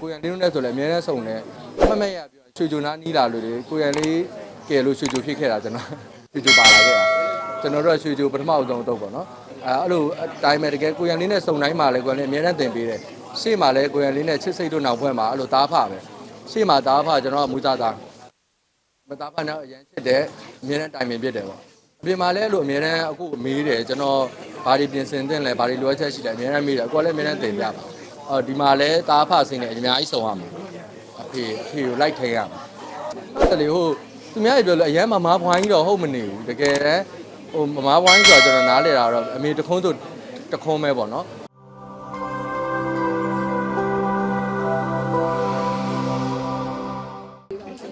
ကိုရန်လေးတို့နဲ့ဆိုလည်းအများနဲ့စုံတယ်မမက်ရပြောချွေချွနာနီးလာလို့လေကိုရန်လေးကဲလို့ချွေချွဖြစ်ခဲ့တာကျွန်တော်ချွေချွပါလာခဲ့တာကျွန်တော်တို့ကချွေချွပထမအဆုံးတော့ပေါ့နော်အဲအဲ့လိုအတိုင်းမဲ့တကယ်ကိုရန်လေးနဲ့စုံတိုင်းမှာလည်းကိုရန်လေးအများနဲ့တင်ပေးတယ်ရှေ့မှာလည်းကိုရန်လေးနဲ့ချစ်စိတ်တို့နောက်ဘက်မှာအဲ့လိုတားဖပဲရှေ့မှာတားဖကျွန်တော်ကမူသားသားမသားဖတ်တော့အရင်ချစ်တယ်အမြဲတမ်းတိုင်ပင်ဖြစ်တယ်ပေါ့အပြင်မှာလည်းအဲ့လိုအမြဲတမ်းအခုမေးတယ်ကျွန်တော်ဘာတွေပြင်ဆင်သင့်လဲဘာတွေလိုအပ်ချက်ရှိလဲအမြဲတမ်းမေးတယ်အခုကလည်းအမြဲတမ်းသင်ပြပါ အော်ဒီမှာလည်းတားဖစိနေအများကြီးစုံရမှာအဖေအဖေကိုလိုက်ထိန်ရမှာဟုတ်တယ်လေဟိုသူများတွေပြောလို့အရင်မမားပွိုင်းကြီးတော့ဟုတ်မနေဘူးတကယ်တမ်းဟိုမမားပွိုင်းဆိုတာကျွန်တော်နားလေတာတော့အမေတခွန်းဆိုတခွန်းပဲပေါ့နော်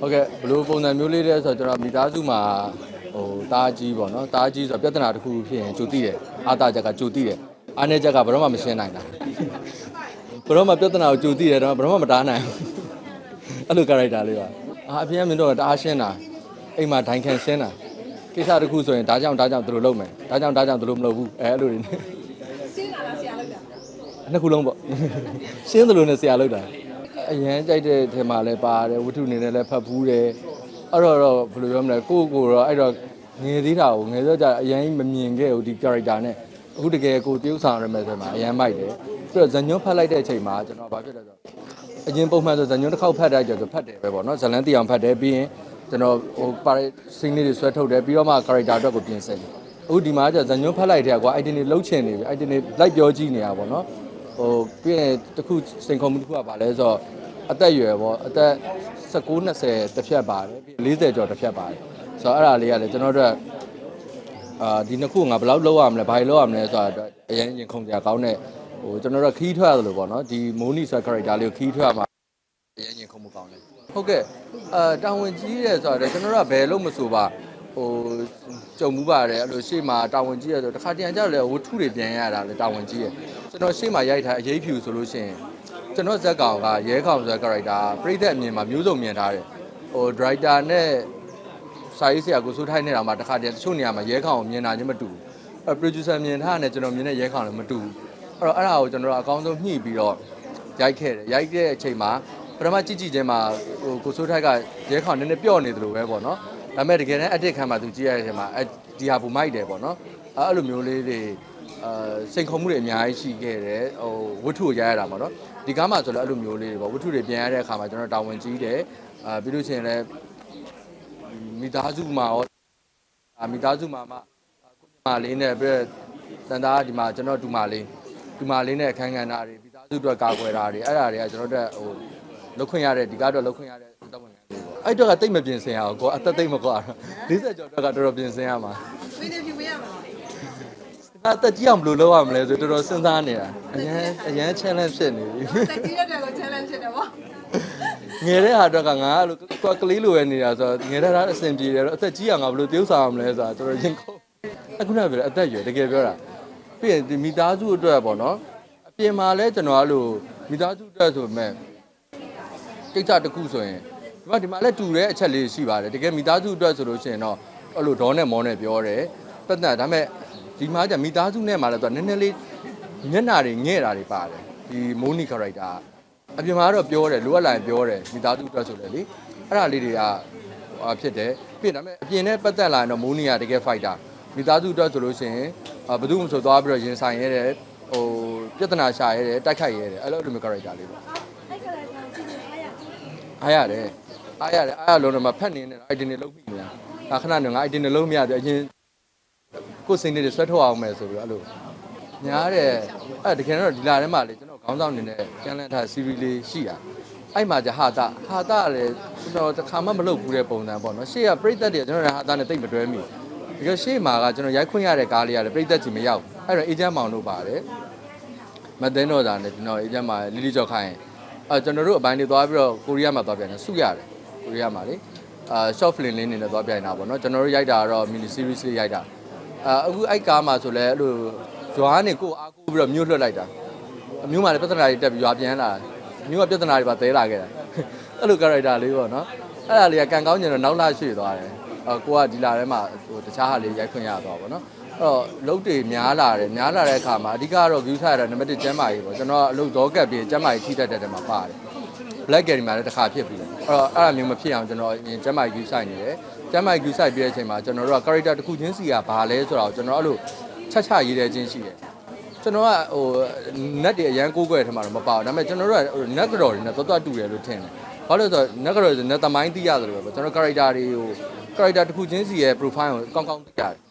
ဟုတ်ကဲ့ဘယ်လိုပုံစံမျိုးလေးလဲဆိုတော့ကျွန်တော်မိသားစုမှာဟိုတားကြီးပေါ့နော်တားကြီးဆိုတော့ပြဿနာတစ်ခုဖြစ်ရင်ကြိုတိတယ်အာတာချက်ကကြိုတိတယ်အားနေချက်ကဘယ်တော့မှမရှင်းနိုင်တာ ဘယ်တော့မှပြဿနာကိုကြိုတိတယ်တော့ဘယ်တော့မှမတားနိုင်ဘူးအဲ့လို character လေးပါအာအပြင်ကမင်းတို့ကတအားရှင်းတာအိမ်မှာဒိုင်ခံရှင်းတာကိစ္စတစ်ခုဆိုရင်ဒါကြောင့်ဒါကြောင့်သူတို့လုပ်မယ်ဒါကြောင့်ဒါကြောင့်သူတို့မလုပ်ဘူးအဲအဲ့လိုတွေနဲ့ရှင်းလာလားဆရာလောက်တာနှစ်ခုလုံးပေါ့ရှင်းသလိုနဲ့ဆရာလုပ်တာအရန်ကြိုက်တဲ့ထဲမှာလည်းပါတယ်ဝတ္ထုအနေနဲ့လည်းဖတ်ဖူးတယ်အဲ့တော့တော့ဘယ်လိုပြောမလဲကိုယ့်ကိုယ်တော့အဲ့တော့ငယ်သေးတာကိုငယ်တော့ကြအရန်မမြင်ခဲ့ဘူးဒီ character နဲ့ အခုတကယ်ကိုတရုပ်ဆောင်ရမယ်ဆိုမှာအရန်မိုက်တယ်ပြီးတော့ဇညွန်းဖတ်လိုက်တဲ့အချိန်မှာကျွန်တော်ဘာဖြစ်လဲဆိုတော့အရင်ပုံမှန်ဆိုဇညွန်းတစ်ခေါက်ဖတ်လိုက်ကြဆိုဖတ်တယ်ပဲပေါ့နော်ဇလန်းတီအောင်ဖတ်တယ်ပြီးရင်ကျွန်တော်ဟိုပါစင်းလေးတွေဆွဲထုတ်တယ်ပြီးတော့မှ character အတွက်ကိုပြင်ဆင်တယ်အခုဒီမှာကျဇညွန်းဖတ်လိုက်တဲ့ကွာ item တွေလှုပ်ချင်နေပြီ item တွေလိုက်ပြောကြည့်နေတာပေါ့နော်ဟိုပြီးရင်တခုစိန်ခေါ်မှုတစ်ခုကပါလဲဆိုတော့အသက်အရွယ်ပေါ့အသက်19 20တစ်ဖြတ်ပါတယ်ပြီး40ကျော်တစ်ဖြတ်ပါတယ်ဆိုတော့အဲ့ဒါလေးကလည်းကျွန်တော်တို့ အာဒီနှစ်ခုငါဘယ်လောက်လောက်ရမလဲဘာလို့လောက်ရမလဲဆိုတာအတွက်အရင်ရင်ခုန်ကြကောင်းတဲ့ဟိုကျွန်တော်တို့ခီးထွက်ရတယ်လို့ပေါ့နော်ဒီမိုးနီဆို character လေးကိုခီးထွက်မှာအရင်ရင်ခုန်မှုကောင်းတယ်ဟုတ်ကဲ့အာတာဝန်ကြီးတယ်ဆိုတော့ကျွန်တော်တို့ကဘယ်လို့မဆိုပါဟိုကြုံမှုပါတယ်အဲ့လိုရှေ့မှာတာဝန်ကြီးရဆိုတခါတရံကြတော့လေဝတ္ထုတွေပြန်ရတာလေတာဝန်ကြီးရကျွန်တော်ရှေ့မှာရိုက်ထားအရေးဖြူဆိုလို့ရှိရင်ကျွန်တော်ဇက်ကောင်ကရဲကောင်ဆိုတဲ့ character ပြိသက်အမြင်မှာမျိုးစုံမြင်ထားတယ်ဟို director နဲ့ စာရေးဆရာကိုစိုးထိုက်နေတာမှာတစ်ခါတည်းတချို့နေရာမှာရဲကောင်ကိုမြင်တာချင်းမတူဘူးအဲ producer မြင်ထားတယ်ကျွန်တော်မြင်တဲ့ရဲကောင်လည်းမတူဘူးအဲ့တော့အဲ့ဒါကိုကျွန်တော်တို့အကောင်းဆုံးညှိပြီးတော့ရိုက်ခဲ့တယ်ရိုက်တဲ့အချိန်မှာပထမကြည့်ကြည့်ချင်းမှာဟိုကိုစိုးထိုက်ကရဲကောင်နည်းနည်းပြော့နေတယ်လို့ပဲပေါ့နော်ဒါပေမဲ့တကယ်တမ်း edit ခံမှာသူကြည့်ရတဲ့အချိန်မှာအဲဒီဟာဘူမိုက်တယ်ပေါ့နော်အဲ့လိုမျိုးလေးတွေအာစိန်ခေါ်မှုတွေအများကြီးရှိခဲ့တယ်ဟိုဝတ္ထုကိုရရတာပေါ့နော်ဒီကားမှာဆိုတော့အဲ့လိုမျိုးလေးတွေပေါ့ဝတ္ထုတွေပြန်ရတဲ့အခါမှာကျွန်တော်တာဝန်ကြီးတယ်အာပြီးလို့ရှိရင်လည်း မိသားစုမှာရောအာမိသားစုမှာမှကိုညီမလေးနဲ့ပြီးတော့တန်သားဒီမှာကျွန်တော်ဒူမာလေးဒူမာလေးနဲ့အခန်းကဏ္ဍတွေမိသားစုအတွက်ကာကွယ်တာတွေအဲ့ဒါတွေကကျွန်တော်တို့ဟိုလောက်ခွင့်ရတဲ့ဒီကားတော့လောက်ခွင့်ရတဲ့တပ်ဝင်ခံလေးပေါ့အဲ့တော့ကတိတ်မပြင်ဆင်ရအောင်ကိုအသက်သိမ့်မကွာ40ကျော်တော့ကတော်တော်ပြင်ဆင်ရမှာဝင်းနေဖြူမရမှာ အသက်ကြီးအောင်ဘယ်လိုလုပ်ရမလဲဆိုတော်တော်စဉ်းစားနေတာအရန်အရန် challenge ဖြစ်နေပြီ တက်ကြီးတဲ့ကို challenge ဖြစ်တယ်ဗောငယ်တဲ့ဟာအတွက်ကငါအဲ့လိုကွာကလေးလိုပဲနေတာဆိုတော့ငယ်တဲ့ဟာအဆင်ပြေတယ်တော့အသက်ကြီးအောင်ငါဘယ်လိုတရုပ်ဆောင်အောင်လဲဆိုတာတော်တော်ရင်ခုန်အခုနကပြောတယ်အသက်ရွယ်တကယ်ပြောတာပြီးရင်ဒီမိသားစုအတွက်ပေါ့နော်အပြင်မှာလဲကျွန်တော်အဲ့လိုမိသားစုအတွက်ဆိုပေမဲ့ကိစ္စတစ်ခုဆိုရင်ဒီမှာဒီမှာလဲတူတဲ့အချက်လေးရှိပါတယ်တကယ်မိသားစုအတွက်ဆိုလို့ရှိရင်တော့အဲ့လိုဒေါနဲ့မောနဲ့ပြောတယ်ပတ်သက်ဒါပေမဲ့ ဒီမှာじゃမိသားစုနဲ့မှလည်းတော့နည်းနည်းလေးမျက်နှာတွေငဲ့တာတွေပါတယ်ဒီမိုးနီ character ကအပြင်မှာတော့ပြောတယ်လိုအပ်လာရင်ပြောတယ်မိသားစုအတွက်ဆိုတယ်လေအဲ့ဒါလေးတွေကဟိုဖြစ်တယ်ပြင်ဒါပေမဲ့အပြင်နဲ့ပတ်သက်လာရင်တော့မိုးနီကတကယ် fighter မိသားစုအတွက်ဆိုလို့ရှိရင်ဘယ်သူမှမဆိုသွားပြီးတော့ရင်ဆိုင်ရဲတယ်ဟိုပြဿနာရှာရဲတယ်တိုက်ခိုက်ရဲတယ်အဲ့လိုလိုမျိုး character လေးပေါ့အဲ့ကလေးကကြည့်နေအားရအားရတယ်အားရတယ်အားရလုံးတော့မှဖတ်နေတယ် item တွေလုံးမိနေတာဒါခဏနေငါ item တွေလုံးမရသေးအရင် ကိုယ်စိတ်တွေဆွဲထုတ်အောင်မယ်ဆိုပြီးတော့အဲ့လိုညားတယ်အဲ့တကယ်တော့ဒီလာထဲမှာလေကျွန်တော်ခေါင်းဆောင်နေနဲ့ကျန်လန့်ထား series လေးရှိတာအဲ့မှာじゃဟာတာဟာတာလည်းကျွန်တော်တစ်ခါမှမလုပ်ဘူးတဲ့ပုံစံပေါ့နော်ရှေ့ကပြိသက်တွေကျွန်တော်လည်းဟာတာနဲ့တိတ်မတွဲမိဒီကရှေ့မှာကကျွန်တော်ရိုက်ခွင့်ရတဲ့ကားလေးရတယ်ပြိသက်ကြီးမရောက်အဲ့တော့အေဂျင့်မောင်တို့ပါတယ်မသိန်းတော့တာနဲ့ကျွန်တော်အေဂျင့်မှာလီလီကျော်ခိုင်းအဲကျွန်တော်တို့အပိုင်းတွေသွားပြီးတော့ကိုရီးယားမှာသွားပြန်တယ်စုရတယ်ကိုရီးယားမှာလေအာ short film လေးနေနဲ့သွားပြန်တာပေါ့နော်ကျွန်တော်တို့ရိုက်တာကတော့ mini series လေးရိုက်တာ အာအခုအဲ့ကားမှာဆိုလဲအဲ့လိုဂျွားနေကိုအားကိုပြီးတော့မြို့လွှတ်လိုက်တာအမျိုးမှလည်းပြဿနာတွေတက်ပြီးရွာပြန်လာတယ်မျိုးကပြဿနာတွေပါသဲလာခဲ့တာအဲ့လို character လေးပေါ့နော်အဲ့ဒါလေးကကံကောင်းကျင်တော့နောက်လာရွှေ့သွားတယ်အော်ကိုကဒီလာထဲမှာဟိုတခြားဟာလေးရိုက်ခွင့်ရသွားပါတော့အဲ့တော့လုံးတွေများလာတယ်များလာတဲ့အခါမှာအဓိကတော့ view ထားရတာနံပါတ်1ကျမ်းမာရေးပေါ့ကျွန်တော်ကအလုပ်ဇောကပ်ပြီးကျမ်းမာရေးထိတတ်တဲ့တဲမှာပါတယ် black gallery မှာလည်းတစ်ခါဖြစ်ပြီအဲ့တော့အဲ့လိုမျိုးမဖြစ်အောင်ကျွန်တော်အရင်ကျမ်းမာကြီးစိုက်နေတယ်ကျမ်းမာကြီးစိုက်ပြီးတဲ့အချိန်မှာကျွန်တော်တို့က character တစ်ခုချင်းစီကဘာလဲဆိုတော့ကျွန်တော်အဲ့လိုချက်ချရေးတဲ့ချင်းရှိတယ်ကျွန်တော်ကဟို net တွေအရန်ကိုးကွယ်ထဲမှာတော့မပါဘူးဒါပေမဲ့ကျွန်တော်တို့က net ကြော်တွေနဲ့တော်တော်တူတယ်လို့ထင်တယ်ဘာလို့လဲဆိုတော့ net ကြော်တွေ net သမိုင်းသိရတယ်လို့ပဲကျွန်တော် character တွေကို character တစ်ခုချင်းစီရဲ့ profile ကိုကောင်းကောင်းသိရတယ်